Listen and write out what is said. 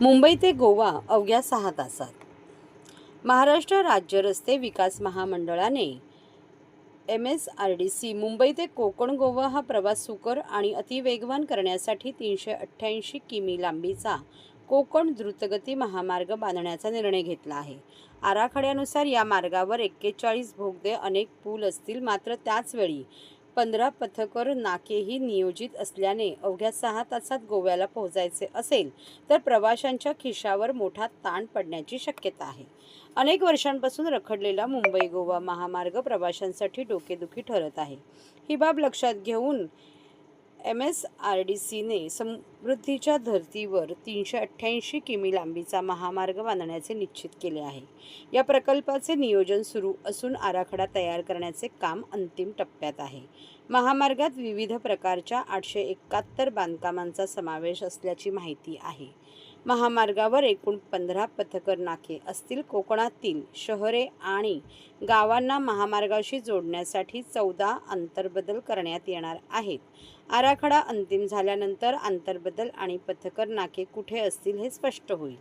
मुंबई ते गोवा अवघ्या सहा तासात. महाराष्ट्र राज्य रस्ते विकास महामंडळाने M S R D C Mumbai ते कोकण गोवा हा प्रवास सुकर आणि अतिवेगवान करण्यासाठी तीनशे अठ्ठ्याऐंशी किमी लांबीचा कोकण द्रुतगती महामार्ग बांधण्याचा निर्णय घेतला आहे. आराखड्यानुसार या मार्गावर एक्केचाळीस भोगदे अनेक पूल असतील मात्र त्याचवेळी पंधरा पथकर नाकेही नियोजित असल्याने अवघ्या सहा तासात गोव्याला पोहोचायचे असेल तर प्रवाशांच्या खिशावर मोठा ताण पडण्याची शक्यता आहे. अनेक वर्षांपासून रखडलेला मुंबई गोवा महामार्ग प्रवाशांसाठी डोकेदुखी ठरत आहे. ही बाब लक्षात घेऊन एम एस आर डी सीने समृद्धीच्या धर्तीवर तीनशे अठ्ठ्याऐंशी किमी लांबीचा महामार्ग बांधण्याचे निश्चित केले आहे. या प्रकल्पाचे नियोजन सुरू असून आराखडा तयार करण्याचे काम अंतिम टप्प्यात आहे. महामार्गात विविध प्रकारच्या आठशे एकाहत्तर बांधकामांचा समावेश असल्याची माहिती आहे. महामार्गावर एकूण पंधरा पथकर नाके असतील कोकणातील शहरे आणि गावांना महामार्गाशी जोडण्यासाठी चौदा अंतरबदल करण्यात येणार आहेत. आराखडा अंतिम झाल्यानंतर आंतरबदल आणि पथकर नाके कुठे असतील हे स्पष्ट होईल.